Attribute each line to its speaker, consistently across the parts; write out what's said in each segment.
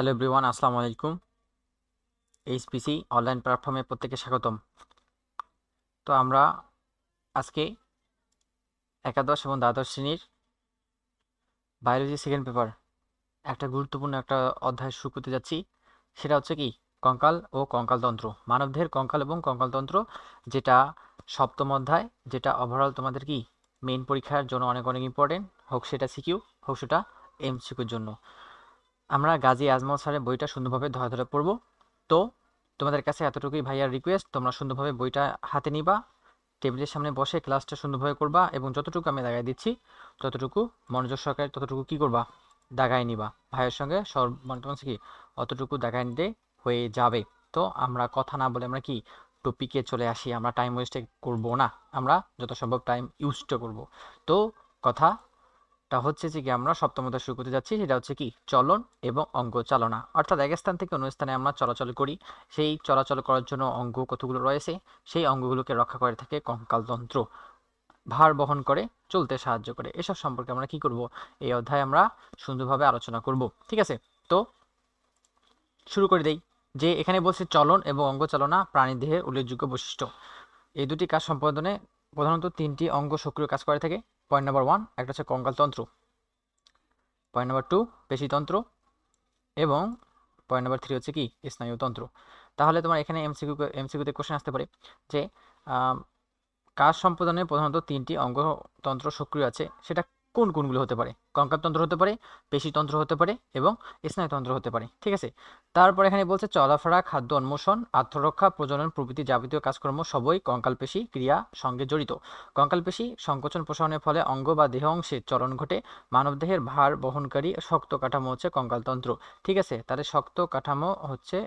Speaker 1: Hello everyone আসসালামু আলাইকুম HPC online প্ল্যাটফর্মে প্রত্যেকে স্বাগতম। তো আমরা আজকে একাদশ এবং দ্বাদশ শ্রেণির বায়োলজি সেকেন্ড পেপার একটা গুরুত্বপূর্ণ একটা অধ্যায় শুরু করতে যাচ্ছি। সেটা হচ্ছে কি, কঙ্কাল ও কঙ্কালতন্ত্র। মানবদেহের কঙ্কাল এবং কঙ্কালতন্ত্র, যেটা সপ্তম অধ্যায়, যেটা ওভারঅল তোমাদের কি মেইন পরীক্ষার জন্য অনেক অনেক ইম্পর্টেন্ট হোক সেটা সিকিউ হোক সেটা এমসিকিউর জন্য। আমরা গাজী আজমল স্যারের বইটা সুন্দরভাবে ধরে ধরে পড়ব। তো, তোমাদের কাছে এতটুকুই ভাইয়ার রিকোয়েস্ট তোমরা সুন্দরভাবে বইটা হাতে নিবা, টেবিলের সামনে বসে ক্লাসটা সুন্দরভাবে করবা এবং যতটুকু আমি দাগাই দিচ্ছি, ততটুকু মনোযোগ সহকারে ততটুকু কি করবা? দাগাই নিবা। ভাইয়ের সঙ্গে সর মানে কি? অতটুকু দাগাই নিতে হয়ে যাবে। তো, আমরা কথা না বলে আমরা কি টপিকে চলে আসি? আমরা টাইম ওয়েস্ট করব না। আমরা যত সম্ভব টাইম ইউজটা করব। তো, কথা টা হচ্ছে যে কি আমরা সপ্তম শুরু করতে যাচ্ছি, সেটা হচ্ছে কি? চলন এবং অঙ্গ চালনা। অর্থাৎ এক স্থান থেকে অন্য স্থানে আমরা চলাচল করি। সেই চলাচল করার জন্য অঙ্গ কতগুলো রয়েছে? সেই অঙ্গগুলোকে রক্ষা করে থাকে কঙ্কালতন্ত্র ভার বহন করে, চলতে সাহায্য করে। এসব সম্পর্কে আমরা কি করব? এই অধ্যায়ে আমরা সুন্দরভাবে আলোচনা করব। ঠিক আছে? তো শুরু করে দেই। যে এখানে বলছে চলন এবং অঙ্গ চালনা প্রাণী দেহের উল্লেখযোগ্য বৈশিষ্ট্য। এই দুটি কাজ সম্পাদনে প্রধানত তিনটি অঙ্গ সক্রিয় কাজ করে থাকে। পয়েন্ট নাম্বার ওয়ান একটা হচ্ছে কঙ্কালতন্ত্র পয়েন্ট নাম্বার টু পেশিতন্ত্র এবং পয়েন্ট নাম্বার থ্রি হচ্ছে কি? স্নায়ুতন্ত্র তাহলে তোমার এখানে এমসিকিউ এমসিকিউতে কোশ্চেন আসতে পারে যে কাজ সম্পাদনে প্রধানত তিনটি অঙ্গতন্ত্র সক্রিয় আছে। সেটা কোন কোনগুলো হতে পারে? কঙ্কালতন্ত্র হতে পারে, পেশিতন্ত্র হতে পারে এবং স্নায়ুতন্ত্র হতে পারে, ঠিক আছে? তারপর এখানে বলছে চলাফেরা, খাদ্য অন্বেষণ, আত্মরক্ষা, প্রজনন, প্রভৃতি যাবতীয় কাজকর্ম সবই কঙ্কাল কঙ্কালপেশি ক্রিয়া সঙ্গে জড়িত। কঙ্কালপেশি সংকোচন প্রসারণের ফলে অঙ্গ বা দেহ অংশে চলন ঘটে মানবদেহের ভার বহনকারী শক্ত কাঠামো হচ্ছে কঙ্কালতন্ত্র, ঠিক আছে? তাদের শক্ত কাঠামো হচ্ছে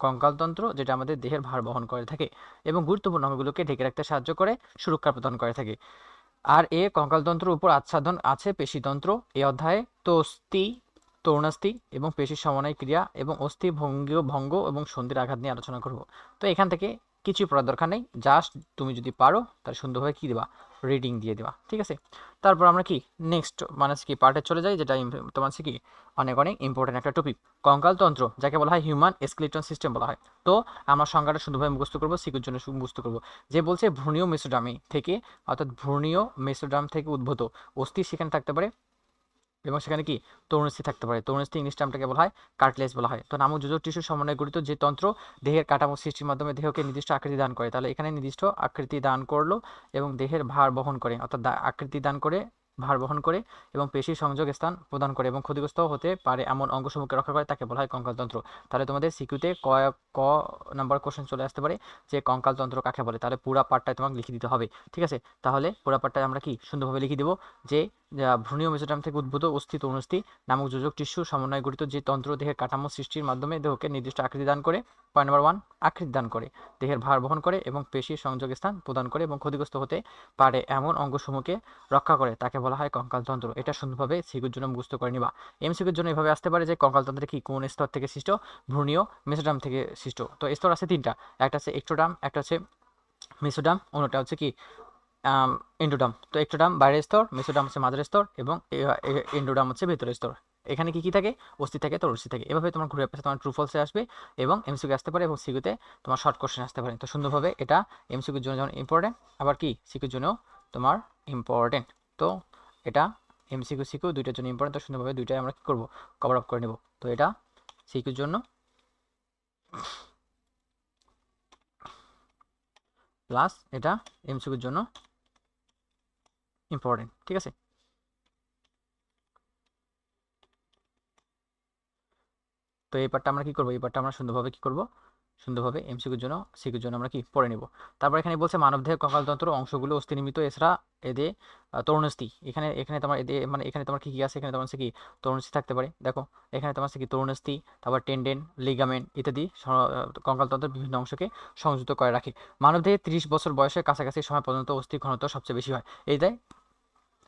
Speaker 1: কঙ্কালতন্ত্র, যেটা আমাদের দেহের ভার বহন করে থাকে এবং গুরুত্বপূর্ণ অঙ্গগুলোকে ঢেকে রাখতে সাহায্য করে, সুরক্ষা প্রদান করে থাকে। আর এ কঙ্কালতন্ত্রের উপর আচ্ছাদন আছে পেশিতন্ত্র। এ অধ্যায়ে তো অস্থি তরুণাস্থি এবং পেশির সমন্বয় ক্রিয়া এবং অস্থি ভঙ্গীয় ভঙ্গ এবং সন্ধির আঘাত নিয়ে আলোচনা করব। তো এখান থেকে কিছুই পড়ার দরকার নেই। জাস্ট তুমি যদি পারো, তাহলে সুন্দরভাবে কী দেবা? রিডিং দিয়ে দেওয়া, ঠিক আছে? তারপর আমরা কি নেক্সট মানে কি পার্টে চলে যাই, যেটা তোমার হচ্ছে কি, অনেক অনেক ইম্পর্টেন্ট একটা টপিক কঙ্কালতন্ত্র, যাকে বলা হয় হিউম্যান স্কেলিটন সিস্টেম বলা হয়। তো আমরা সংজ্ঞাটা শুধুভাবে মুখস্ত করব সিকুর জন্য মুখস্ত করব। যে বলছে ভ্রূণীয় মেসোডামি থেকে, অর্থাৎ ভ্রূণীয় মেসোডাম থেকে উদ্ভূত অস্থি সেখানে থাকতে পারে এবং সেখানে কি তরুণস্থি থাকতে পারে। তরুণস্থি ইংলিশ টার্মটাকে বলা হয় কার্টলেস বলা হয়। তো নামক যোজক টিস্যু সমন্বয়ে গঠিত যে তন্ত্র দেহের কাঠামো সৃষ্টির মাধ্যমে দেহকে নির্দিষ্ট আকৃতি দান করে, তাহলে এখানে নির্দিষ্ট আকৃতি দান করল এবং দেহের ভার বহন করে, অর্থাৎ আকৃতি দান করে, ভার বহন করে এবং পেশি সংযোগ স্থান প্রদান করে এবং ক্ষতিগ্রস্ত হতে পারে এমন অঙ্গসমূহকে রক্ষা করে, তাকে বলা হয় কঙ্কালতন্ত্র। তাহলে তোমাদের সিকিউতে ক ক নাম্বার কোশ্চেন চলে আসতে পারে যে কঙ্কালতন্ত্র কাকে বলে? তাহলে পুরা পার্টটায় তোমাকে লিখে দিতে হবে। ঠিক আছে? তাহলে পুরা পার্টটায় আমরা কি সুন্দরভাবে লিখে দেবো যে ভ্রূণীয় মেসোডাম থেকে উদ্ভূত অস্থি তরুণস্থি নামক যোজক টিস্যু সমন্বয় গঠিত যে তন্ত্র দেহের কাঠামো সৃষ্টির মাধ্যমে দেহকে নির্দিষ্ট আকৃতি দান করে পয়েন্ট নাম্বার ওয়ান আকৃতি দান করে, দেহের ভার বহন করে এবং পেশির সংযোগ স্থান প্রদান করে এবং ক্ষতিগ্রস্ত হতে পারে এমন অঙ্গসমূহকে রক্ষা করে, তাকে বলা হয় কঙ্কালতন্ত্র এটা সুন্দরভাবে সিকুর জন্য মুখস্থ করে নিবা। এমসিকুর জন্য এভাবে আসতে পারে যে কঙ্কালতন্ত্রের কি কোন স্তর থেকে সৃষ্ট? ভ্রূণীয় মেসোডাম থেকে সৃষ্ট। তো স্তর আছে তিনটা। একটা আছে এক্টোডাম একটা হচ্ছে মেসোডাম, অন্যটা হচ্ছে কি? এন্ডোডাম তো এক্টোডাম বাইরের স্তর মেসোডাম হচ্ছে মাঝের স্তর এবং এন্ডোডাম হচ্ছে ভেতরের স্তর। এখানে কি কি থাকে? অস্থি থাকে তরুষি থাকে। এভাবে তোমার ঘুরে পাশে তোমার ট্রু ফলসে আসবে এবং এমসিকিউ আসতে পারে এবং সিকিউতে তোমার শর্ট কোশ্চেন আসতে পারে। তো সুন্দরভাবে এটা এমসিকিউর জন্য যেমন ইম্পর্টেন্ট আবার কি? সিকিউর জন্য তোমার ইম্পর্টেন্ট তো এটা এমসিকিউ সিকিউ দুইটার জন্য ইম্পর্টেন্ট তো সুন্দরভাবে দুইটাই আমরা কি করব? কভার আপ করে নেব। তো এটা সিকিউর জন্য প্লাস এটা এমসিকিউর জন্য ইম্পর্টেন্ট ঠিক আছে? তো এই পার্টটা আমরা কি করব? এই পার্টটা আমরা সুন্দরভাবে কি করব? সুন্দরভাবে এমসিকিউর জন্য সিকিউর জন্য আমরা কি পড়ে নেব? তারপর এখানে বলছে মানবদেহের কঙ্কালতন্ত্র অংশগুলো অস্থি নির্মিত এছাড়া এদের তরুণস্থি। এখানে এখানে তোমার এদের মানে এখানে তোমার কি কি আছে? এখানে তোমার কি তরুণস্থি থাকতে পারে। দেখো, এখানে তোমার কি তরুণস্থি, তারপর টেন্ডেন লিগামেন্ট ইত্যাদি কঙ্কালতন্ত্রের বিভিন্ন অংশকে সংযুক্ত করে রাখে। মানবদেহে ত্রিশ বছর বয়সের কাছাকাছি সময় পর্যন্ত অস্থি ঘনত্ব সবচেয়ে বেশি হয়। এই দেয়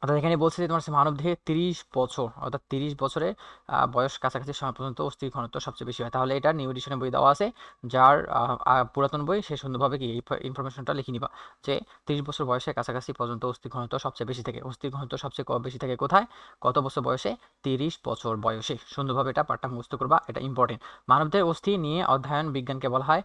Speaker 1: অর্থাৎ এখানে বলছে যে তোমার হচ্ছে মানব দেহে তিরিশ বছর, অর্থাৎ তিরিশ বছরে বয়স কাছাকাছি সময় পর্যন্ত অস্থির ঘনত্ব সবচেয়ে বেশি হয়। তাহলে এটা নিউ এডিশনের বই দেওয়া আছে, যার পুরাতন বই সে সুন্দরভাবে কি এই ইনফরমেশনটা লিখে নিবা যে তিরিশ বছর বয়সে কাছাকাছি পর্যন্ত অস্থির ঘনত্ব সবচেয়ে বেশি থাকে। অস্থির ঘনত্ব সবচেয়ে ক- বেশি থাকে কোথায়? কত বছর বয়সে? তিরিশ বছর বয়সে। সুন্দরভাবে এটা পাঠটা মুখস্থ করবা, এটা ইম্পর্টেন্ট মানবদের অস্থি নিয়ে অধ্যয়ন বিজ্ঞানকে বলা হয়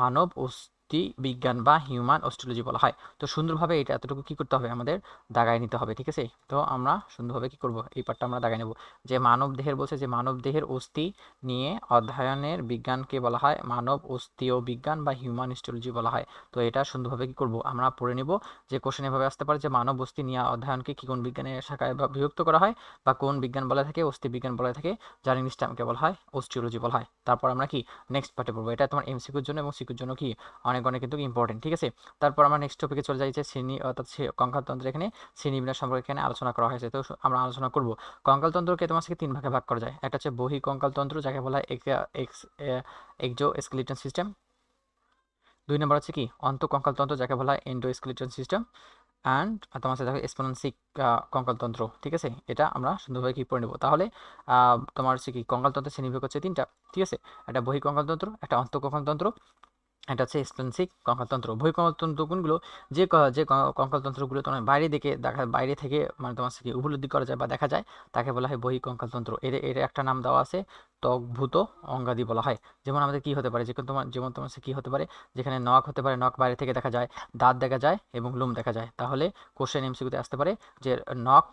Speaker 1: মানব অস্থি বিজ্ঞান বা হিউম্যান অস্ট্রোলজি বলা হয়। তো সুন্দরভাবে এটা এতটুকু কী করতে হবে? আমাদের দাগায় নিতে হবে, ঠিক আছে? তো আমরা সুন্দরভাবে কী করব? এই পার্টটা আমরা দাগায় নেব। যে মানব দেহের বলছে যে মানব দেহের অস্থি নিয়ে অধ্যয়নের বিজ্ঞানকে বলা হয়, মানব অস্থিও বিজ্ঞান বা হিউম্যান হিস্টোলজি বলা হয়। তো এটা সুন্দরভাবে কি করব? আমরা পড়ে নিব যে কোশ্চেন এভাবে আসতে পারে যে মানব অস্থি নিয়ে অধ্যয়নকে কি কোন বিজ্ঞানের শাখায় বিভক্ত করা হয় বা কোন বিজ্ঞান বলা থাকে, অস্থি বিজ্ঞান বলা থাকে, যার ইংলিশ টার্মকে বলা হয় অস্টিওলজি বলা হয়। তারপর আমরা কি নেক্সট পার্টে পড়ব? এটা তোমার এমসিকিউর জন্য এবং সিকিউর জন্য কি? অনেক অনেক কিন্তু ইম্পর্টেন্ট ঠিক আছে? তারপর আমরা নেক্সট টপিকে চলে যাই যে শ্রেণি, অর্থাৎ কঙ্কালতন্ত্র এখানে শ্রেণীবিন্যাস সম্পর্কে এখানে আলোচনা করা হয়েছে। তো আমরা আলোচনা করব। কঙ্কালতন্ত্রকে তোমার থেকে তিন ভাগে ভাগ করা যায়। একটা হচ্ছে বহি কঙ্কালতন্ত্র, যাকে বলা হয় এক্স স্কেলিটন সিস্টেম দুই নম্বর হচ্ছে কি? অন্ত কঙ্কালতন্ত্র যাকে বলা হয় এন্ডো স্কেলিটন সিস্টেম অ্যান্ড তোমার সাথে দেখো কঙ্কালতন্ত্র, ঠিক আছে? এটা আমরা সুন্দরভাবে কি পড়ে নেব। তাহলে তোমার হচ্ছে কি, কঙ্কালতন্ত্রের শ্রেণীবিভাগ হচ্ছে তিনটা, ঠিক আছে? একটা বহি কঙ্কালতন্ত্র, একটা অন্ত কঙ্কালতন্ত্র এটা হচ্ছে এক্সপেন্সিভ কঙ্কালতন্ত্র। বহি কঙ্কালতন্ত্র কোনগুলো? যে যে কঙ্কালতন্ত্রগুলো তোমার বাইরে দিকে দেখা, বাইরে থেকে মানে তোমার থেকে উপলব্ধি করা যায় বা দেখা যায়, তাকে বলা হয় বহি কঙ্কালতন্ত্র এর এর একটা নাম দেওয়া আছে। ত্বকভূত অঙ্গাদি বলা হয়। যেমন আমাদের কি হতে পারে? যে তোমার, যেমন তোমার কি হতে পারে? যেখানে নখ হতে পারে, নখ বাইরে থেকে দেখা যায়, দাঁত দেখা যায় এবং লোম দেখা যায়। তাহলে কোশ্চেন এমসিকিউতে আসতে পারে যে নখ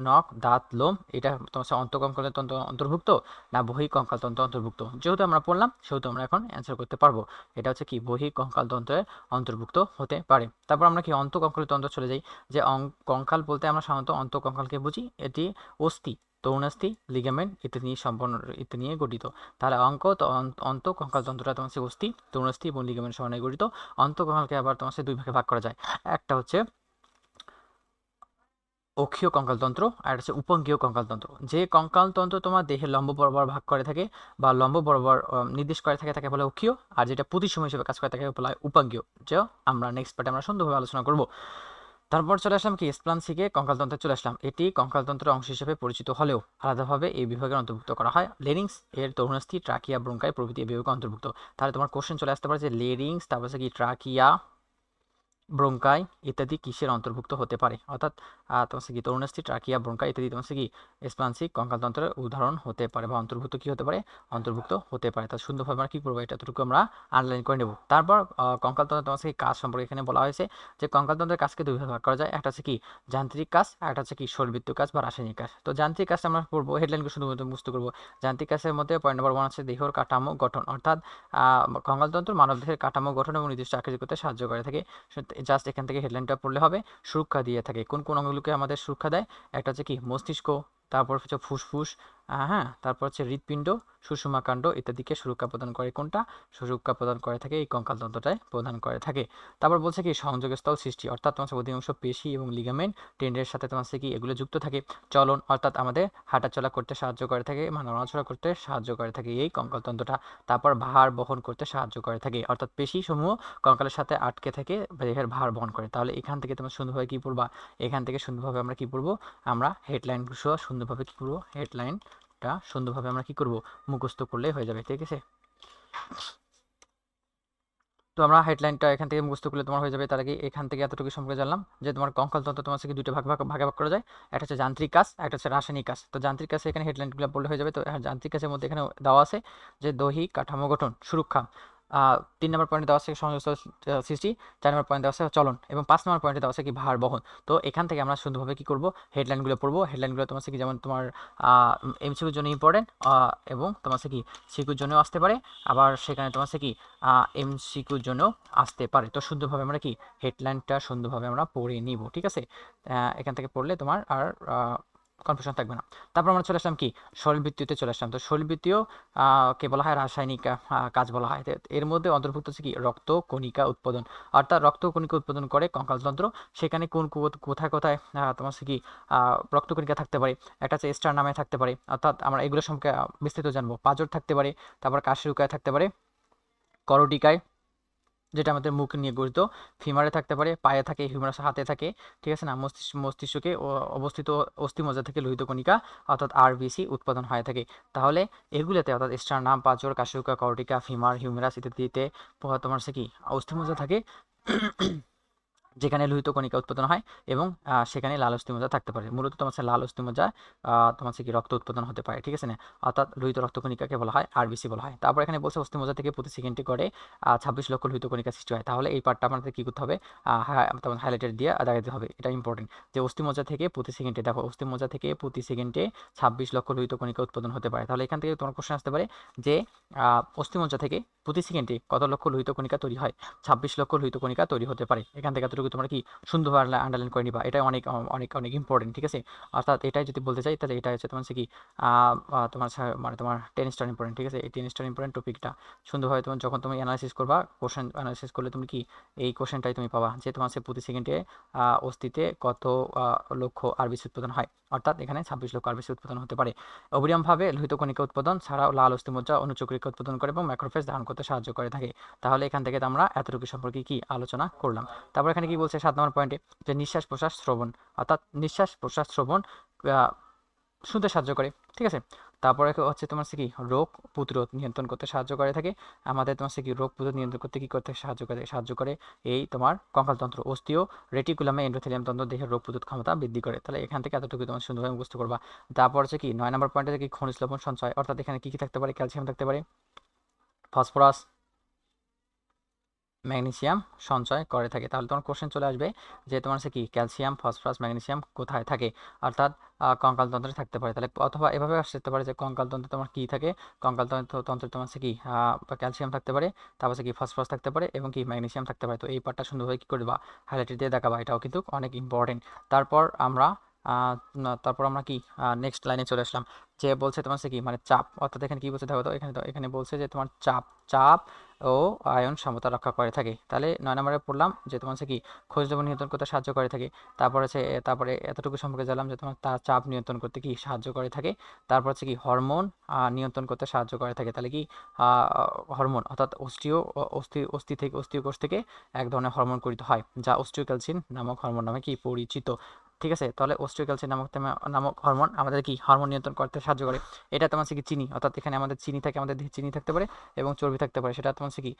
Speaker 1: নখ, দাঁত, লোম, এটা তোমার হচ্ছে অন্তকঙ্কালতন্ত্র অন্তর্ভুক্ত না বহি কঙ্কালতন্ত্র অন্তর্ভুক্ত? যেহেতু আমরা পড়লাম, সেহেতু আমরা এখন অ্যান্সার করতে পারব। এটা হচ্ছে কি? বহি কঙ্কালতন্ত্রের অন্তর্ভুক্ত হতে পারে। তারপর আমরা কি অন্তকঙ্কালতন্ত্র চলে যাই? যে কঙ্কাল বলতে আমরা সাধারণত অন্তকঙ্কালকে বুঝি, এটি অস্থি। তরুণাস্থি লিগামেন্ট ইত্যাদি নিয়ে সম্পন্ন, ইত্যাদি নিয়ে গঠিত। তাহলে অঙ্ক অন্ত- তন্ত্রটা তোমার হচ্ছে অস্থি, তরুণাস্থি এবং লিগামেন্ট সমন্বয়ে গঠিত। অন্ত কঙ্কালকে আবার তোমার হচ্ছে দুই ভাগে ভাগ করা যায়। একটা হচ্ছে অক্ষীয় কঙ্কালতন্ত্র আর হচ্ছে উপঙ্গীয় কঙ্কালতন্ত্র যে কঙ্কালতন্ত্র তোমার দেহের লম্ব বরাবর ভাগ করে থাকে বা লম্ব বরাবর নির্দেশ করে থাকে, তাকে বলে অক্ষীয়। আর যেটা প্রতিসম হিসেবে কাজ করে থাকে বলা হয় উপাঙ্গীয় যে আমরা নেক্সট পার্টে আমরা সুন্দরভাবে আলোচনা করব। তারপর চলে আসলাম কি স্প্লান্সিকে কঙ্কালতন্ত্রে চলে আসলাম। এটি কঙ্কালতন্ত্রের অংশ হিসেবে পরিচিত হলেও আলাদাভাবে এই বিভাগের অন্তর্ভুক্ত করা হয়। লেরিংস এর তরুণাস্থি ট্রাকিয়া ব্রঙ্কাই প্রভৃতি এই বিভাগে অন্তর্ভুক্ত। তাহলে তোমার কোশ্চেন চলে আসতে পারে যে লেরিংস তারপর কি ট্রাকিয়া ব্রঙ্কাই ইত্যাদি কিসের অন্তর্ভুক্ত হতে পারে? অর্থাৎ তোমার হচ্ছে কি তরুণাস্থি ট্রাকিয়া ব্রঙ্কাই ইত্যাদি তোমার হচ্ছে কি স্পান্সিক কঙ্কালতন্ত্রের উদাহরণ হতে পারে বা অন্তর্ভুক্ত কি হতে পারে? অন্তর্ভুক্ত হতে পারে। তা সুন্দরভাবে আমরা কি করব? এতটুকু আমরা আনলাইন করে নেব। তারপর কঙ্কালতন্ত্র তোমার হচ্ছে কি কাজ সম্পর্কে এখানে বলা হয়েছে যে কঙ্কালতন্ত্রের কাজকে দুই ভাগ করা যায়। একটা হচ্ছে কি যান্ত্রিক কাজ আর একটা হচ্ছে কি শরীরবৃত্তীয় কাজ বা রাসায়নিক কাজ। তো যান্ত্রিক কাজটা আমরা পড়ব হেডলাইনকে শুধুমাত্র বুঝতে করব। যান্ত্রিক কাজের মধ্যে পয়েন্ট নম্বর ওয়ান আছে দেহর কাঠামো, গঠন। অর্থাৎ কঙ্কালতন্ত্র মানব দেহের কাঠামো গঠন এবং নির্দিষ্ট আকৃতি করতে সাহায্য করে থাকে। জাস্ট এখান থেকে হেডলাইনটা পড়লে হবে, সুরক্ষা দিয়ে থাকে। কোন কোন অঙ্গগুলোকে আমাদের সুরক্ষা দেয়? একটা হচ্ছে কি, মস্তিষ্ক, তারপর হচ্ছে ফুসফুস হ্যাঁ তারপর হচ্ছে হৃৎপিণ্ড, সুষমাকাণ্ড ইত্যাদিকে সুরক্ষা প্রদান করে কোনটা? সুরক্ষা প্রদান করে থাকে এই কঙ্কালতন্ত্রটায় প্রদান করে থাকে। তারপর বলছে কি, সংযোগস্থল সৃষ্টি, অর্থাৎ তোমার অধিকাংশ পেশি এবং লিগামেন্ট টেন্ডের সাথে তোমার কি, এগুলো যুক্ত থাকে। চলন, অর্থাৎ আমাদের হাঁটাচলা করতে সাহায্য করে থাকে মানে নড়াচড়া করতে সাহায্য করে থাকে এই কঙ্কালতন্ত্রটা। তারপর ভার বহন করতে সাহায্য করে থাকে, অর্থাৎ পেশি সমূহ কঙ্কালের সাথে আটকে থাকে দেহের ভার বহন করে। তাহলে এখান থেকে তোমরা সুন্দরভাবে কী পড়বা? এখান থেকে সুন্দরভাবে আমরা কী পড়ব? আমরা হেডলাইন সহ সুন্দরভাবে কি করব হেডলাইনটা সুন্দরভাবে আমরা কি করব? মুখস্থ করলেই হয়ে যাবে ঠিক আছে? তো আমরা হেডলাইনটা এখান থেকে মুখস্থ করলে তোমার হয়ে যাবে তার আগে এখান থেকে এতটুকু সম্পর্কে জানলাম যে তোমার কঙ্কালতন্ত্র তোমার থেকে দুটো ভাগ ভাগ ভাগে ভাগ করা যায়। একটা হচ্ছে যান্ত্রিক কাজ একটা হচ্ছে রাসায়নিক কাজ। তো যান্ত্রিক কাজে এখানে হেডলাইনগুলো বললে হয়ে যাবে। তো হ্যাঁ, যান্ত্রিক কাজের মধ্যে এখানে দেওয়া আছে যে দৈহিক কাঠামো গঠন সুরক্ষা। তিন নম্বর পয়েন্টে দেওয়া আছে আহ, সৃষ্টি চার নম্বর পয়েন্ট দেওয়া আছে চলন এবং পাঁচ নম্বর পয়েন্টে দেওয়া আছে কি ভার বহন। তো এখান থেকে আমরা সুন্দরভাবে কি করব? হেডলাইনগুলো পড়ব। হেডলাইনগুলো তোমার কি যেমন তোমার এমসিকিউর জন্য ইম্পর্টেন্ট এবং তোমার কি সিকিউর জন্যও আসতে পারে। আবার সেখানে তোমার কি এমসিকিউর জন্য আসতে পারে। তো সুন্দরভাবে আমরা কি হেডলাইনটা সুন্দরভাবে আমরা পড়ে নিব ঠিক আছে? এখান থেকে পড়লে তোমার আর কনফিউশন থাকবে না। তারপর আমরা চলে আসলাম কি? শরীরবৃত্তীয়তে চলে আসলাম। তো শরীরবৃত্তীয় কে বলা হয়? রাসায়নিক কাজ বলা হয়। এর মধ্যে অন্তর্ভুক্ত হচ্ছে কি? রক্ত কণিকা উৎপাদন। অর্থাৎ রক্ত কণিকা উৎপাদন করে কঙ্কালতন্ত্র সেখানে কোন কোথায় কোথায় তোমার হচ্ছে কি? আহ, রক্ত কণিকা থাকতে পারে। একটা হচ্ছে স্টার নামে থাকতে পারে। অর্থাৎ আমরা এগুলো সম্পর্কে আহ, বিস্তারিত জানব। পাজর থাকতে পারে। তারপর কাশিরুকায় থাকতে পারে। করটিকায় যেটা আমাদের মুখ নিয়ে গঠিত। ফিমারে থাকতে পারে, পায়ে থাকে হিউমারাস হাতে থাকে, ঠিক আছে না? মস্তিষ্ক, মস্তিষ্ককে অবস্থিত অস্থিমজ্জা থেকে লোহিত কণিকা, অর্থাৎ আর আরবিসি উৎপাদন হয়ে থাকে। তাহলে এগুলোতে অর্থাৎ স্টার নাম পাঁচর কাশুকা কর্টিকা ফিমার হিউমেরাস ইত্যাদিতে তোমার সে কি? অস্থিমজ্জা থাকে। যেখানে লোহিত কণিকা উৎপাদন হয় এবং সেখানে লাল অস্থিমজ্জা থাকতে পারে। মূলত তোমার লাল অস্থিমজ্জা তোমার কি রক্ত উৎপাদন হতে পারে, ঠিক আছে না? অর্থাৎ লোহিত রক্তকণিকাকে বলা হয় আর আরবিসি বলা হয়। তারপর এখানে বলছে অস্থিমজ্জা থেকে প্রতি সেকেন্ডে করে ছাব্বিশ লক্ষ লোহিত কণিকা সৃষ্টি হয়। তাহলে এই পার্টটা আমাদের কি করতে হবে? তোমার হাইলাইটেড দিয়ে দেখাতে হবে। এটা ইম্পর্টেন্ট যে অস্থিমজ্জা থেকে প্রতি সেকেন্ডে, দেখো অস্থিমজ্জা থেকে প্রতি সেকেন্ডে ছাব্বিশ লক্ষ লোহিত কণিকা উৎপাদন হতে পারে। তাহলে এখান থেকে তোমার কোশ্চেন আসতে পারে যে অস্থিমজ্জা থেকে প্রতি সেকেন্ডে কত লক্ষ লোহিত কণিকা তৈরি হয়? ছাব্বিশ লক্ষ লোহিত কণিকা তৈরি হতে পারে। এখান থেকে এতটুকু তোমরা কি সুন্দরভাবে আন্ডারলাইন করে নিবা। এটা অনেক অনেক অনেক ইম্পর্টেন্ট ঠিক আছে? অর্থাৎ এটাই যদি বলতে চাই, তাহলে এটা হচ্ছে তোমার কি তোমার মানে তোমার টেন স্টার ইম্পর্টেন্ট ঠিক আছে? এই টেন স্টার ইম্পর্টেন্ট টপিকটা সুন্দরভাবে তোমার যখন তুমি অ্যানালাইসিস করবা কোশ্চেন অ্যানালাইসিস করলে তুমি কি এই কোশ্চেনটাই তুমি পাবা যে তোমার সে প্রতি সেকেন্ডে অস্তিতে কত লক্ষ আরবিসি উৎপাদন হয়। অর্থাৎ এখানে ছাব্বিশ লক্ষ আরবিসি উৎপাদন হতে পারে। অবিরামভাবে লোহিত কণিকা উৎপাদন ছাড়াও লাল অস্থিমজ্জা অনুচক্রিকা উৎপাদন করে এবং ম্যাক্রোফেজ ধারণ করতে সাহায্য করে থাকে। তাহলে এখান থেকে আমরা এতটুকু সম্পর্কে কি আলোচনা করলাম। তারপর এখানে কি বলছে? সাত নম্বর পয়েন্টে যে নিঃশ্বাস প্রশ্বাস শ্রবণ। অর্থাৎ নিঃশ্বাস প্রশ্বাস শ্রবণ শুনতে সাহায্য করে, ঠিক আছে? তারপরে হচ্ছে তোমার সে কি? রোগ প্রতিরোধ নিয়ন্ত্রণ করতে সাহায্য করে থাকে। আমাদের তোমার সে কি? রোগ প্রতিরোধ নিয়ন্ত্রণ করতে কি করতে সাহায্য করে সাহায্য করে? এই তোমার কঙ্কালতন্ত্র, অস্থিও রেটিকুলামে এন্ডোথেলিয়াম তন্ত্র দেহের রোগ প্রতিরোধ ক্ষমতা বৃদ্ধি করে। তাহলে এখান থেকে এতটুকু তোমার সুন্দরভাবে মুখস্থ করবা। তারপর হচ্ছে কি? নয় নম্বর পয়েন্টে কি? খনিজ লবণ সঞ্চয়। অর্থাৎ এখানে কি কি থাকতে পারে? ক্যালসিয়াম থাকতে পারে, ফসফরাস ম্যাগনেসিয়াম সঞ্চয় করে থাকে। তাহলে তোমার কোশ্চেন চলে আসবে যে তোমার সে কি ক্যালসিয়াম, ফসফরাস, ম্যাগনেসিয়াম কোথায় থাকে? অর্থাৎ কঙ্কালতন্ত্রে থাকতে পারে। তাহলে অথবা এভাবে আসতে পারে যে কঙ্কালতন্ত্রে তোমার কি থাকে? কঙ্কালতন্ত্র তন্ত্রে তোমার সে কি ক্যালসিয়াম থাকতে পারে তারপর সে কি ফসফরাস থাকতে পারে এবং কি ম্যাগনেসিয়াম থাকতে পারে। তো এই পার্টটা সুন্দরভাবে কি করবা? হাইলাইটেড দিয়ে দেখাবা। এটাও কিন্তু অনেক ইম্পর্টেন্ট তারপর আমরা তারপর আমরা কি নেক্সট লাইনে চলে আসলাম। যে বলছে তোমার কি মানে চাপ, অর্থাৎ এখানে কি বলছে দেখো তো, এখানে তো, এখানে বলছে যে তোমার চাপ চাপ ও আয়ন সমতা রক্ষা করে থাকে। তাহলে নয় নম্বরে পড়লাম যে তোমার হচ্ছে কি, খোঁজ লবণ নিয়ন্ত্রণ করতে সাহায্য করে থাকে। তারপর হচ্ছে তারপরে এতটুকু সম্পর্কে জানলাম যে তোমার তার চাপ নিয়ন্ত্রণ করতে কি সাহায্য করে থাকে। তারপর হচ্ছে কি, হরমোন নিয়ন্ত্রণ করতে সাহায্য করে থাকে। তাহলে কি হরমোন, অর্থাৎ অস্টিও অস্থি অস্থি থেকে অস্থিও কোষ থেকে এক ধরনের হরমোন গঠিত হয়, যা অস্টিওক্যালসিন নামক হরমোন নামে কি পরিচিত। ঠিক আছে? তাহলে অস্ট্রিওক্যালসিন নামক নামক হরমোন আমাদের কি? হরমোন নিয়ন্ত্রণ করতে সাহায্য করে। এটা তোমার কি চিনি। অর্থাৎ এখানে আমাদের চিনি থাকে, আমাদের দেহে চিনি থাকতে পারে এবং চর্বি থাকতে পারে। সেটা তোমার কি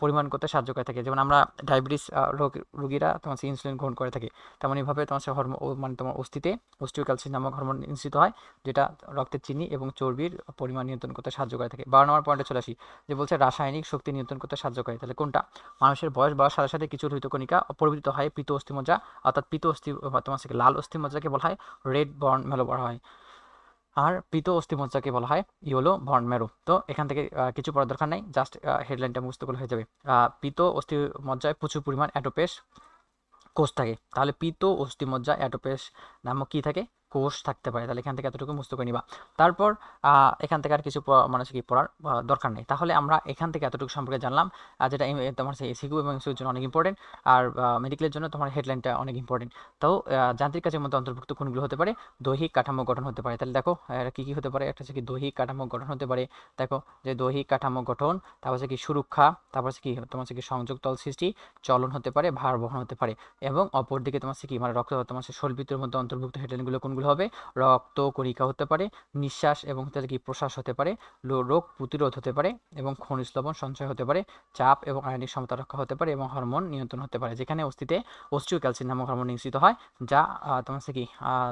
Speaker 1: পরিমাণ করতে সাহায্য করে থাকে। যেমন আমরা ডায়াবেটিস রোগ, রোগীরা তোমার ইনসুলিন গ্রহণ করে থাকে। তেমনইভাবে তোমার হচ্ছে হরমোন মানে তোমার অস্থিতে অস্টিওক্যালসিন নামক হরমোন নিঃসৃত হয়, যেটা রক্তের চিনি এবং চর্বির পরিমাণ নিয়ন্ত্রণ করতে সাহায্য করে থাকে। বারো নম্বর পয়েন্টে চলে আসি, যে বলছে রাসায়নিক শক্তি নিয়ন্ত্রণ করতে সাহায্য করে। তাহলে কোনটা? মানুষের বয়স বাড়ার সাথে সাথে কিছু লোহিত কণিকা পরিবর্তিত হয় পিত অস্থিমজ্জা, অর্থাৎ পিত অস্থি তোমার লাল লাল অস্থিমজ্জাকে বলা হয় রেড বর্ন মেলো বলা হয়। আর পিত অস্থি মজ্জাকে বলা হয়, ইয়েলো বর্ন মেরু তো এখান থেকে কিছু পড়ার দরকার নেই জাস্ট হেডলাইনটা মুখস্থ করলে হয়ে যাবে। পিত অস্থি মজ্জায় প্রচুর পরিমাণ অ্যাটোপেস কোষ থাকে। তাহলে পিত অস্থি মজ্জা অ্যাটোপেস নামক কী থাকে? কোষ থাকতে পারে, তাহলে এখান থেকে এতটুকু মুস্ত করে নিবা। তারপর এখান থেকে আর কিছু মানে কি পড়ার দরকার নেই। তাহলে আমরা এখান থেকে এতটুকু সম্পর্কে জানলাম যেটা তোমার এসিকিউ এবং এমসিকিউর জন্য অনেক ইম্পর্টেন্ট আর মেডিকেলের জন্য তোমার হেডলাইনটা অনেক ইম্পর্টেন্ট তো যান্ত্রিক কাজের মধ্যে অন্তর্ভুক্ত কোনগুলো হতে পারে? দৈহিক কাঠামো গঠন হতে পারে। তাহলে দেখো কি কি হতে পারে? একটা হচ্ছে কি দৈহিক কাঠামো গঠন হতে পারে। দেখো, যে দৈহিক কাঠামো গঠন, তারপর হচ্ছে কি সুরক্ষা, তারপর হচ্ছে কি তোমার হচ্ছে কি সংযোগ তল সৃষ্টি, চলন হতে পারে, ভার বহন হতে পারে। এবং অপরদিকে তোমার হচ্ছে কি মানে রক্ত, তোমার শোলবিত্রের মধ্যে অন্তর্ভুক্ত হেডলাইনগুলো কোনগুলো হবে রক্ত কণিকা হতে পারে, নিঃশ্বাস এবং তাদের কি প্রশ্বাস হতে পারে রোগ প্রতিরোধ হতে পারে এবং খনিজ লবণ সঞ্চয় হতে পারে, চাপ এবং আয়নিক সমতা রক্ষা হতে পারে এবং হরমোন নিয়ন্ত্রণ হতে পারে। যেখানে অস্থিতে অস্ট্রিওক্যালসিন নামক হরমোন নিঃসৃত হয়, যা তোমার কি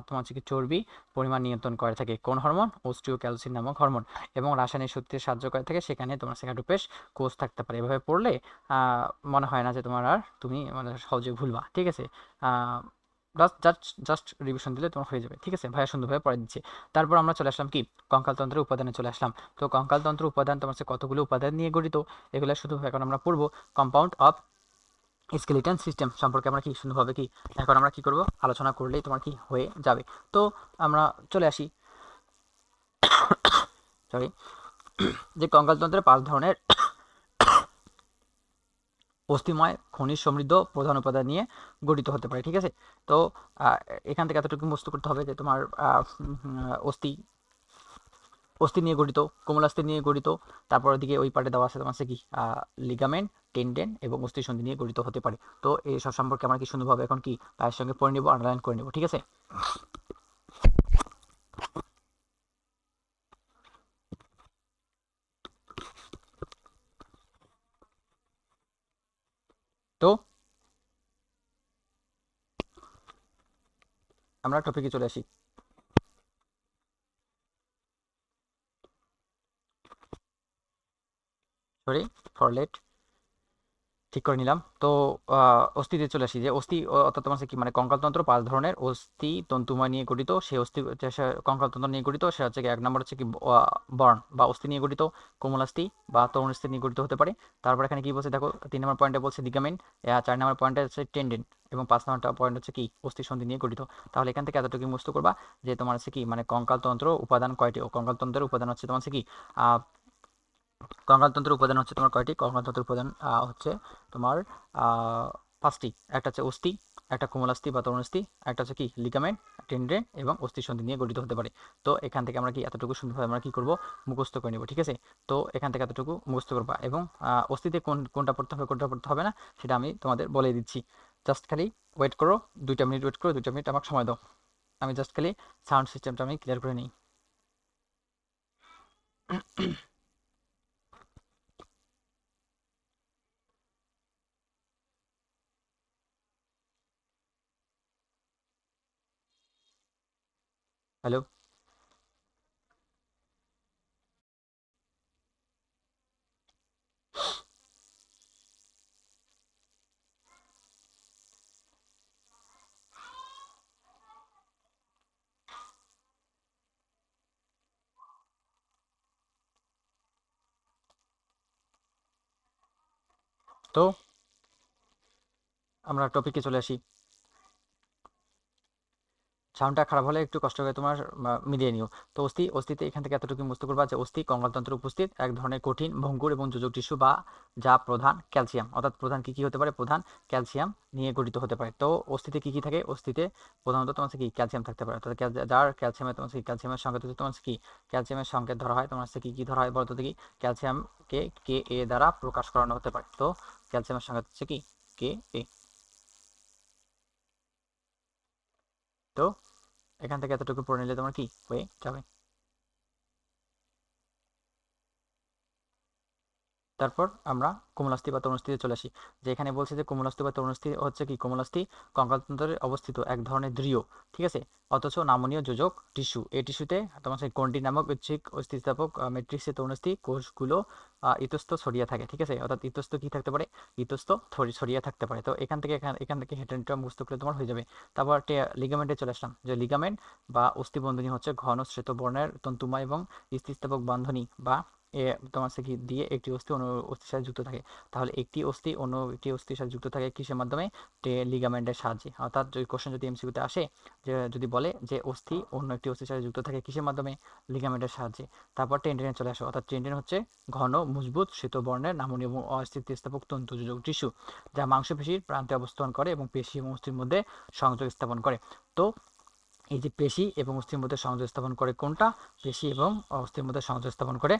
Speaker 1: তোমার কি চর্বি পরিমাণ নিয়ন্ত্রণ করে থাকে। কোন হরমোন? অস্ট্রিওক্যালসিন নামক হরমোন এবং রাসায়নিক শক্তির সাহায্য করে থাকে, সেখানে তোমার সেখাডুপেশ কোষ থাকতে পারে। এভাবে পড়লে মনে হয় না যে তোমার আর তুমি মানে সহজে ভুলবা, ঠিক আছে? জাস্ট জাস্ট জাস্ট রিভিশন দিলে তোমার হয়ে যাবে। ঠিক আছে? ভাইয়া সুন্দরভাবে পড়ে দিচ্ছে তারপর আমরা চলে আসলাম কি? কঙ্কালতন্ত্রের উপাদানে চলে আসলাম। তো কঙ্কালতন্ত্র উপাদান তোমার হচ্ছে কতগুলো উপাদান নিয়ে গঠিত? এগুলো শুধু এখন আমরা পড়ব। কম্পাউন্ড অফ স্কেলিটন সিস্টেম সম্পর্কে আমরা কি সুন্দরভাবে কি? এখন আমরা কি করব? আলোচনা করলেই তোমার কি হয়ে যাবে। তো আমরা চলে আসি। সরি যে কঙ্কালতন্ত্রের পাঁচ ধরনের অস্থিময়, খনিজ সমৃদ্ধ প্রধান উপাদান নিয়ে গঠিত হতে পারে, ঠিক আছে? তো এখান থেকে এতটুকু মুস্ত করতে হবে যে তোমার অস্থি অস্থি নিয়ে গঠিত, কোমলাস্থি নিয়ে গঠিত, তারপর দিকে ওই পার্টে দেওয়া আছে তোমার কি লিগামেন্ট টেন্ডেন এবং অস্থি সন্ধি নিয়ে গঠিত হতে পারে। তো এই সব সম্পর্কে আমরা কি সুন্দরভাবে এখন কি পায়ের সঙ্গে পড়ে নেব আন্ডারলাইন করে নেব, ঠিক আছে? তো আমরা টপিকে চলে আসি। সরি ফরলেট ঠিক করে নিলাম। তো অস্থিতে চলে আসি যে অস্থি অর্থাৎ তোমার কি মানে কঙ্কালতন্ত্র পাঁচ ধরনের। অস্থি, তন্তুময় নিয়ে গঠিত সেই অস্থি কঙ্কালতন্ত্র নিয়ে গঠিত, সে হচ্ছে এক নম্বর হচ্ছে কি বর্ণ বা অস্থি নিয়ে গঠিত, কোমলাস্থি বা তরুণস্থি নিয়ে গঠিত হতে পারে। তারপর এখানে কি বলছে দেখো, তিন নম্বর পয়েন্টে বলছে লিগামেন্ট চার নম্বর পয়েন্টে হচ্ছে টেন্ডেন এবং পাঁচ নম্বর পয়েন্ট হচ্ছে কি, অস্থি সন্ধি নিয়ে গঠিত। তাহলে এখান থেকে এতটুকু মুস্ত করবা যে তোমার হচ্ছে কি মানে কঙ্কালতন্ত্র উপাদান কয়টি? ও কঙ্কালতন্ত্রের উপাদান হচ্ছে তোমার হচ্ছে কি কঙ্কালতন্ত্রের উপাদান হচ্ছে তোমার কয়টি? কঙ্কালতন্ত্রের উপাদান হচ্ছে তোমার পাঁচটি। একটা হচ্ছে অস্থি, একটা কোমলাস্থি বা তরুণাস্থি, একটা হচ্ছে কি? লিগামেন্ট টেন্ডে এবং অস্থি সন্ধি নিয়ে গঠিত হতে পারে। তো এখান থেকে আমরা কি এতটুকু সুন্দরভাবে আমরা কি করব? মুখস্থ করে নেব, ঠিক আছে? তো এখান থেকে এতটুকু মুখস্থ করবা এবং অস্থিতে কোন, কোনটা পড়তে হবে, কোনটা পড়তে হবে না, সেটা আমি তোমাদের বলে দিচ্ছি। জাস্ট খালি ওয়েট করো, দুইটা মিনিট ওয়েট করো, দুইটা মিনিট আমাকে সময় দাও। আমি জাস্ট খালি সাউন্ড সিস্টেমটা আমি ক্লিয়ার করে নিই। হ্যালো। তো আমরা টপিকে চলে আসি। সাউন্ডটা খারাপ হলে একটু কষ্ট করে তোমার মিলিয়ে নিও। তো অস্থি, অস্থিতে এখান থেকে এতটুকু মুক্ত করবা যে অস্থি কঙ্কালতন্ত্র উপস্থিত, এক ধরনের কঠিন, ভঙ্গুর এবং যোজক টিস্যু বা যা প্রধান ক্যালসিয়াম। অর্থাৎ প্রধান কি কি হতে পারে? প্রধান ক্যালসিয়াম নিয়ে গঠিত হতে পারে। তো অস্থিতে কি কি থাকে? অস্থিতে প্রধানত তোমার কি? ক্যালসিয়াম থাকতে পারে। অর্থাৎ যার ক্যালসিয়ামের তোমার ক্যালসিয়ামের সংকেত হচ্ছে তোমার কি? ক্যালসিয়ামের সংকেত ধরা হয়। তোমার কি কি ধরা হয় বলতো কি? ক্যালসিয়ামকে কে এ দ্বারা প্রকাশ করানো হতে পারে। তো ক্যালসিয়ামের সংকেত হচ্ছে কি? কে এ। তো এখান থেকে এতটুকু পড়ে নিলে তোমার কি হয়ে যাবে? তারপর আমরা কোমলাস্থি বা তরুণস্থিতে চলে আসি, যে এখানে বলছে যে কোমলাস্থি বা তরুণস্থি হচ্ছে কি? কোমলাস্থি কঙ্কালতন্ত্রে অবস্থিত এক ধরনের দৃঢ়, ঠিক আছে? অথচ নামনীয় যোজক টিস্যু। এই টিস্যুতে তোমার সেই কন্টি নামক ঐচ্ছিক অস্থিস্থাপক ম্যাট্রিক্সে তরুণস্থি কোষগুলো ইতস্ত ছড়িয়ে থাকে, ঠিক আছে? অর্থাৎ ইতস্ত কি থাকতে পারে? ইতস্ত ছড়িয়ে থাকতে পারে। তো এখান থেকে এখান এখান থেকে হেটেনটা মুক্ত করলে তোমার হয়ে যাবে। তারপর লিগামেন্টে চলে আসলাম, যে লিগামেন্ট বা অস্থিবন্ধনী হচ্ছে ঘন শ্বেত বর্ণের তন্তুমা এবং স্থিতিস্থাপক বান্ধনী বা তোমার সাথে দিয়ে একটি অস্থি অন্য অস্থির সাথে যুক্ত থাকে। তাহলে একটি অস্থি অন্য একটি অস্থির সাথে যুক্ত থাকে কিসের মাধ্যমে? লিগামেন্টের সাহায্যে। অর্থাৎ যদি কোশ্চেন যদি এমসিকিউতে আসে, যে যদি বলে যে অস্থি অন্য একটি অস্থির সাথে যুক্ত থাকে কিসের মাধ্যমে? লিগামেন্টের সাহায্যে। তারপর টেন্ডেনে চলে আসো। অর্থাৎ টেন্ডেন হচ্ছে ঘন, মজবুত শীত বর্ণের নামনীয় এবং অস্থিতিস্থাপক তন্তুযোজক টিস্যু, যা মাংসপেশির প্রান্তে অবস্থান করে এবং পেশি এবং অস্থির মধ্যে সংযোগ স্থাপন করে। তো এই যে পেশি এবং অস্থির মধ্যে সংযোগ স্থাপন করে কোনটা? পেশি এবং অস্থির মধ্যে সংযোগ স্থাপন করে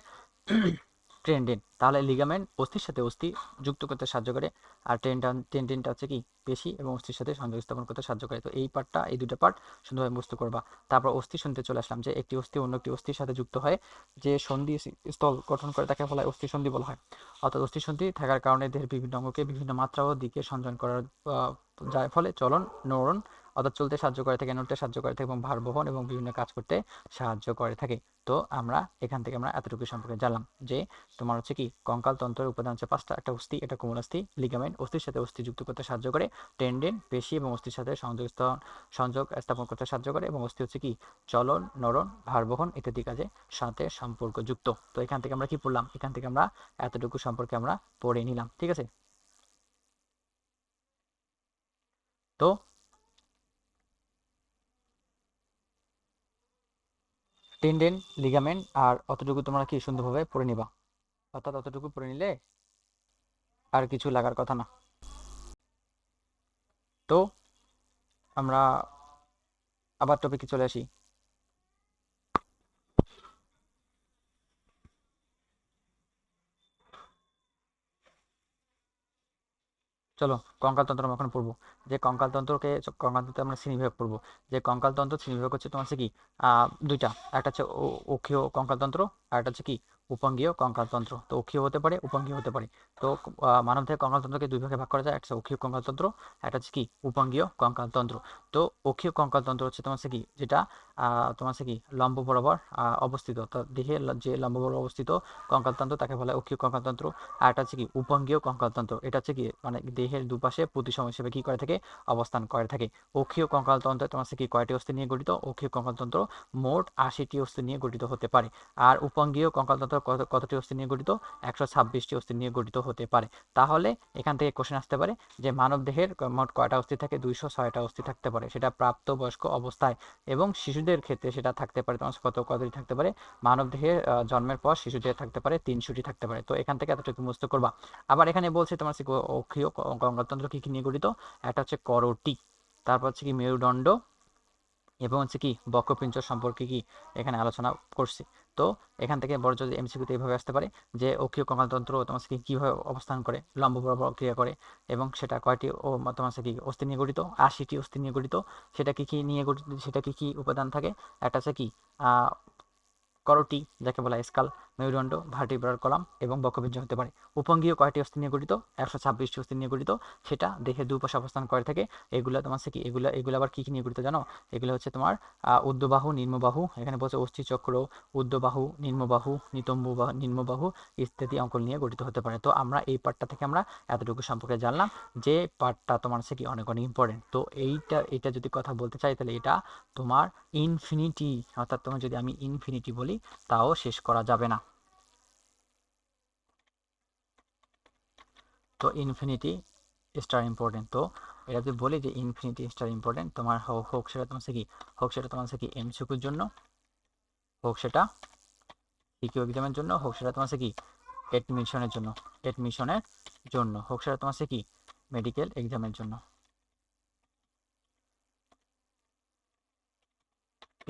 Speaker 1: ট্রেন্ডেন তাহলে লিগামেন্ট অস্থির সাথে অস্থি যুক্ত করতে সাহায্য করে। আর টেন্ডন টেন্ডেনটা হচ্ছে কি? পেশি এবং অস্থির সাথে সংযোগ স্থাপন করতে সাহায্য করে। তো এই পার্টটা এই দুটো পার্ট সুন্দরভাবে বুঝতে করবা। তারপর অস্থি শুনতে চলে আসলাম যে একটি অস্থি অন্য একটি অস্থির সাথে যুক্ত হয়। যে সন্ধি স্থল গঠন করে তাকে বলা হয় অস্থি সন্ধি বলা হয়। অর্থাৎ অস্থি সন্ধি থাকার কারণে দেহের বিভিন্ন অঙ্গকে বিভিন্ন মাত্রা ও দিকে সঞ্চয়ন করার যার ফলে চলন, নড়ন অর্থাৎ চলতে সাহায্য করে থাকে, নড়তে সাহায্য করে থাকে এবং ভার বহন এবং বিভিন্ন কাজ করতে সাহায্য করে থাকে। তো আমরা এখান থেকে আমরা এতটুকু সম্পর্কে জানলাম যে তোমার হচ্ছে কি কঙ্কাল তন্ত্রের উপাদান হচ্ছে পাঁচটা, একটা অস্থি এটা কোমল অস্থি লিগামেন্ট অস্থির সাথে অস্থি যুক্ত করতে সাহায্য করে টেন্ডেন পেশি এবং অস্থির সাথে সংযোগ সংযোগ স্থাপন করতে সাহায্য করে এবং অস্থি হচ্ছে কি চলন নরন ভার বহন ইত্যাদি কাজে সাথে সম্পর্কযুক্ত। তো এখান থেকে আমরা কি পড়লাম? এখান থেকে আমরা এতটুকু সম্পর্কে আমরা পড়ে নিলাম, ঠিক আছে? তো টেন্ডেন লিগামেন্ট আর অতটুকু তোমরা কি সুন্দরভাবে পরে নিবা। অর্থাৎ অতটুকু পরে নিলে আর কিছু লাগার কথা না। তো আমরা আবার টপিকে চলে আসি। চলো কঙ্কালতন্ত্র আমরা এখন পড়ব। যে কঙ্কালতন্ত্রকে কঙ্কালতন্ত্রে আমরা শ্রেণীবিভাগ পড়ব। যে কঙ্কালতন্ত্র শ্রেণীবিভাগ হচ্ছে তোমার হচ্ছে কি দুইটা। একটা হচ্ছে অক্ষীয় কঙ্কালতন্ত্র আর একটা হচ্ছে কি উপাঙ্গীয় কঙ্কালতন্ত্র। তো অক্ষীয় হতে পারে উপাঙ্গীয় হতে পারে। তো আহ, মানবদেহের কঙ্কালতন্ত্রকে দুই ভাগে ভাগ করা যায়। একটা অক্ষীয় কঙ্কালতন্ত্র একটা হচ্ছে কি উপাঙ্গীয় কঙ্কালতন্ত্র। তো অক্ষীয় কঙ্কালতন্ত্র হচ্ছে তোমার কি যেটা তোমার কি লম্ব বরাবর অবস্থিত। তো দেহে যে লম্ব বরাবর অবস্থিত কঙ্কালতন্ত্র তাকে বলা হয় অক্ষীয় কঙ্কালতন্ত্র। আর একটা হচ্ছে কি উপাঙ্গীয় কঙ্কালতন্ত্র। এটা হচ্ছে কি মানে দেহের দুপাশে প্রতিসম হিসেবে কি করে থাকে অবস্থান করে থাকে। অক্ষীয় কঙ্কালতন্ত্র তোমার কি কয়টি অস্থি নিয়ে গঠিত? অক্ষীয় কঙ্কালতন্ত্র মোট আশিটি অস্থি নিয়ে গঠিত হতে পারে। আর উপাঙ্গীয় কঙ্কালতন্ত্র কত কতটি অস্থি নিয়ে গঠিত? একশো ছাব্বিশটি অস্থি নিয়ে গঠিত হতে পারে। তাহলে এখান থেকে কোশ্চেন আসতে পারে যে মানব দেহের মোট কয়টা অস্থি থাকে? দুইশো ছয়টা অস্থি থাকতে পারে। সেটা প্রাপ্তবয়স্ক অবস্থায় এবং শিশুদের ক্ষেত্রে সেটা থাকতে পারে। তোমার কত, কতটি থাকতে পারে? মানব দেহের জন্মের পর শিশুদের থাকতে পারে তিনশোটি থাকতে পারে। তো এখান থেকে এতটুকু মুস্ত করবা। আবার এখানে বলছে তোমার অক্ষীয় কঙ্কালতন্ত্র কি কি নিয়ে গঠিত? একটা হচ্ছে করটি, তারপর হচ্ছে কি মেরুদণ্ড এবং হচ্ছে কি বক্রপিঞ্চ সম্পর্কে কি এখানে আলোচনা করছি। তো এখান থেকে বড় যদি এমসিকিউতে এইভাবে আসতে পারে যে, অক্ষীয় কঙ্কালতন্ত্র তোমার কি কীভাবে অবস্থান করে, লম্ব বরাবর ক্রিয়া করে এবং সেটা কয়টি ও তোমার কি অস্থি নিয়ে গঠিত, আশিটি অস্থি নিয়ে গঠিত, সেটা কী কী নিয়ে গঠিত, সেটা কী কী উপাদান থাকে, একটা হচ্ছে কি করটি যাকে বলা স্কাল মেরুদণ্ড ভার্টিব্রাল কলাম এবং বক্ষপিঞ্জ হতে পারে। উপাঙ্গীয় কয়টি অস্থি নিয়ে গঠিত? একশো ছাব্বিশটি অস্থি নিয়ে গঠিত। সেটা দেহে দুপাশে অবস্থান করে থাকে। এগুলো তোমার কি? এগুলো এগুলো আবার কী কী নিয়ে গঠিত জানো? এগুলো হচ্ছে তোমার উদ্যবাহু নিম্নবাহু। এখানে বলছে অস্থি চক্র, ঊর্ধ্ববাহু, নিম্নবাহু নিতম্ব বাহু নিম্নবাহু ইত্যাদি অঙ্কন নিয়ে গঠিত হতে পারে। তো আমরা এই পার্টটা থেকে আমরা এতটুকু সম্পর্কে জানলাম যে পার্টটা তোমার হচ্ছে কি অনেক অনেক ইম্পর্টেন্ট তো এইটা এটা যদি কথা বলতে চাই তাহলে এটা তোমার ইনফিনিটি অর্থাৎ তোমার যদি আমি ইনফিনিটি বলি, তাও শেষ করা যাবে না। তো ইনফিনিটি স্টার ইম্পর্টেন্ট তো এটা যদি বলি যে ইনফিনিটি স্টার ইম্পর্টেন্ট তোমার হোক সেটা তোমার কি? হোক সেটা তোমার কি এমসিকিউর জন্য, হোক সেটা সিকিউ এক্সামের জন্য, হোক সেটা তোমার কি? এডমিশনের জন্য এডমিশনের জন্য, হোক সেটা তোমার কি? মেডিকেল এক্সামের জন্য।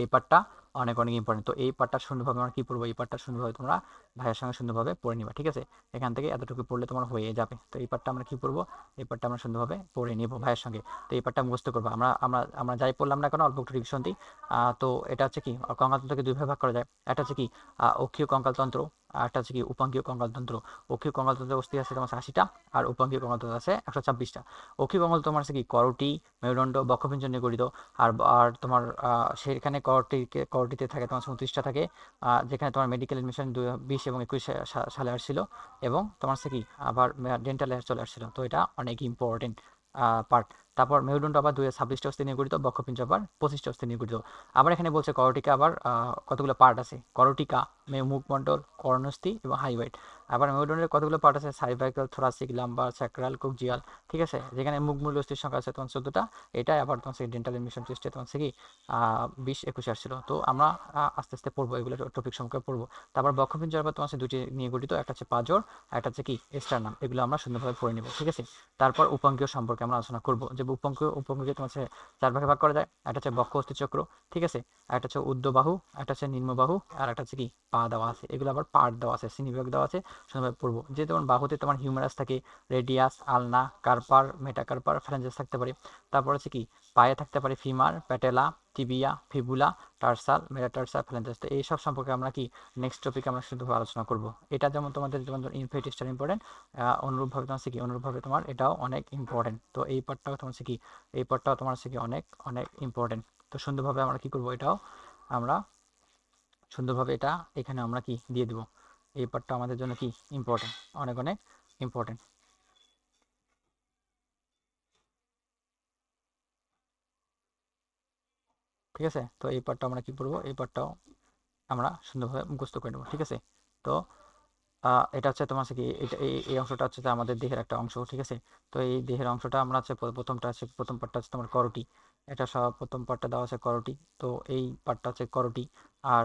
Speaker 1: এই পার্টটা অনেক অনেক ইম্পর্টেন্ট তো এই পার্টটা সুন্দরভাবে আমরা কি পড়ব? এই পার্টটা সুন্দরভাবে তোমরা ভাইয়ের সঙ্গে সুন্দরভাবে পড়ে নিবা, ঠিক আছে? এখান থেকে এতটুকু পড়লে তোমার হয়ে যাবে। তো এই পার্টটা আমরা কি পড়ব? এই পার্টটা আমরা সুন্দরভাবে পড়ে নিব ভাইয়ের সঙ্গে। তো এই পার্টটা মুখস্থ করব। আমরা আমরা আমরা যাই পড়লাম না কেন? অল্প একটু রিভিশন দিই। তো এটা হচ্ছে কি? কঙ্কালতন্ত্রকে দুইভাবে ভাগ করা যায়। একটা হচ্ছে কি? অক্ষীয় কঙ্কালতন্ত্র আর একটা হচ্ছে কি? উপাঙ্গীয় কঙ্কালতন্ত্র। অক্ষীয় কঙ্কালতন্ত্রের অস্থি আছে তোমার আশিটা আর উপাঙ্গীয় কঙ্কালতন্ত্র আছে একশো ছাব্বিশটা। অক্ষীয় কঙ্কালতন্ত্র তোমার আছে কি? করটি, মেরুদণ্ড বক্ষপিঞ্জ নিয়ে গঠিত। আর আর তোমার সেখানে করটিকে করটিতে থাকে, তোমার উনত্রিশটা থাকে যেখানে তোমার মেডিকেল এডমিশন দু বিশ এবং একুশ সালে আসছিল এবং তোমার সে কি, আবার ডেন্টাল চলে আসছিল। তো এটা অনেক ইম্পর্টেন্ট পার্ট তারপর মেরুদণ্ড আবার দুই ছাব্বিশটা অস্থি নিয়ে গঠিত বক্ষপিঞ্জ আবার পঁচিশটা অস্থি নিয়ে গঠিত। আবার এখানে বলছে করটিকা আবার কতগুলো পার্ট আছে? করটিকা মুখমণ্ডল কর্ণস্থি এবং হাইওয়াইট আবার মেরুদণ্ডের কতগুলো পার্ট আছে? Cervical thoracic lumbar sacral coccygeal ঠিক আছে? যেখানে মুখমূল অস্থির সংখ্যা আছে তোমার চোদ্দটা এটা আবার তোমার ডেন্টাল এডমিশন টেস্টে তোমার হচ্ছে কি বিশ, একুশে আসছিল। তো আমরা আস্তে আস্তে পড়ব এগুলো টপিক সম্পর্কে পড়ব। তারপর বক্ষপিঞ্জ আবার তোমার দুটি নিয়ে গঠিত, একটা হচ্ছে পাজর একটা হচ্ছে কি? স্টারনাম এগুলো আমরা সুন্দরভাবে পড়ে নিব, ঠিক আছে? তারপর উপাঙ্গীয় সম্পর্কে আমরা আলোচনা করব। যে উপাঙ্গীয় উপাঙ্গীয় তোমার চার ভাগে ভাগ করা যায়, একটা হচ্ছে বক্ষ অস্থি চক্র, ঠিক আছে? একটা হচ্ছে উর্ধ্ববাহু একটা হচ্ছে নিম্নবাহু, আর একটা হচ্ছে কি? পা দেওয়া আছে। এগুলো আবার পার্ট দেওয়া আছে, শ্রেণীবিভাগ দেওয়া আছে। সুন্দরভাবে পড়ব। যে তোমার বাহুতে তোমার হিউমারাস থাকে রেডিয়াস আলনা কার্পার মেটাকার্পার ফ্যালেঞ্জাস থাকতে পারে। তারপর হচ্ছে কি, পায়ে থাকতে পারে femur patella tibia fibula tarsal metatarsal phalanges তো এইসব সম্পর্কে আমরা কি নেক্সট টপিকে আমরা শুধুভাবে আলোচনা করব। এটা যেমন তোমাদের যেমন ইনফেটিস্টার ইম্পর্টেন্ট অনুরূপভাবে তোমার কি, অনুরূপভাবে তোমার এটাও অনেক ইম্পর্টেন্ট তো এই পার্টটাও তোমার কি, এই পার্টটাও তোমার কি অনেক অনেক ইম্পর্টেন্ট তো সুন্দরভাবে আমরা কি করব এটাও আমরা সুন্দরভাবে এটা এখানে আমরা কি দিয়ে দিব। এই পার্টটা আমাদের জন্য কি ইম্পর্টেন্ট অনেক অনেক ইম্পর্টেন্ট ঠিক আছে? তো এই পার্টটা আমরা কি করব এই পার্টটাও আমরা সুন্দরভাবে মুখস্থ করে নেব, ঠিক আছে? তো এটা হচ্ছে তোমার কি, এটা, এই অংশটা হচ্ছে আমাদের দেহের একটা অংশ, ঠিক আছে? তো এই দেহের অংশটা আমরা হচ্ছে প্রথমটা আছে প্রথম পার্টটা হচ্ছে তোমার করটি। এটা সব প্রথম পার্টটা দেওয়া আছে করটি। তো এই পার্টটা হচ্ছে করটি। আর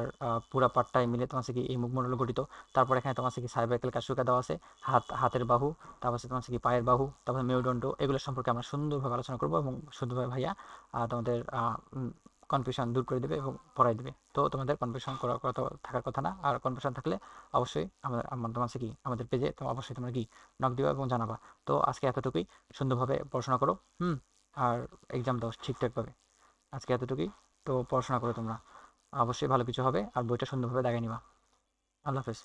Speaker 1: পুরা পার্টটাই মিলে তোমার কি এই মুখমণ্ডল গঠিত। তারপর এখানে তোমার কি সাইবাইকেল কাশুকা দেওয়া আছে, হাত, হাতের বাহু, তারপর তোমার কি পায়ের বাহু, তারপর মেরুদণ্ড, এগুলো সম্পর্কে আমরা সুন্দরভাবে আলোচনা করব এবং সুন্দরভাবে ভাইয়া তোমাদের কনফিউশন দূর করে দেবে এবং পড়াই দেবে। তো তোমাদের কনফিউশন করার কথা থাকার কথা না। আর কনফিউশন থাকলে অবশ্যই আমাদের তোমার কি আমাদের পেজে অবশ্যই তোমরা কি নক দিবা এবং জানাবা। তো আজকে এতটুকুই। সুন্দরভাবে পড়াশোনা করো। হুম? আর এক্সাম দাও ঠিকঠাকভাবে। আজকে এতটুকুই। তো পড়াশোনা করো তোমরা। অবশ্যই ভালো কিছু হবে। আর বইটা সুন্দরভাবে দেখাই নিবা। আল্লাহ হাফেজ।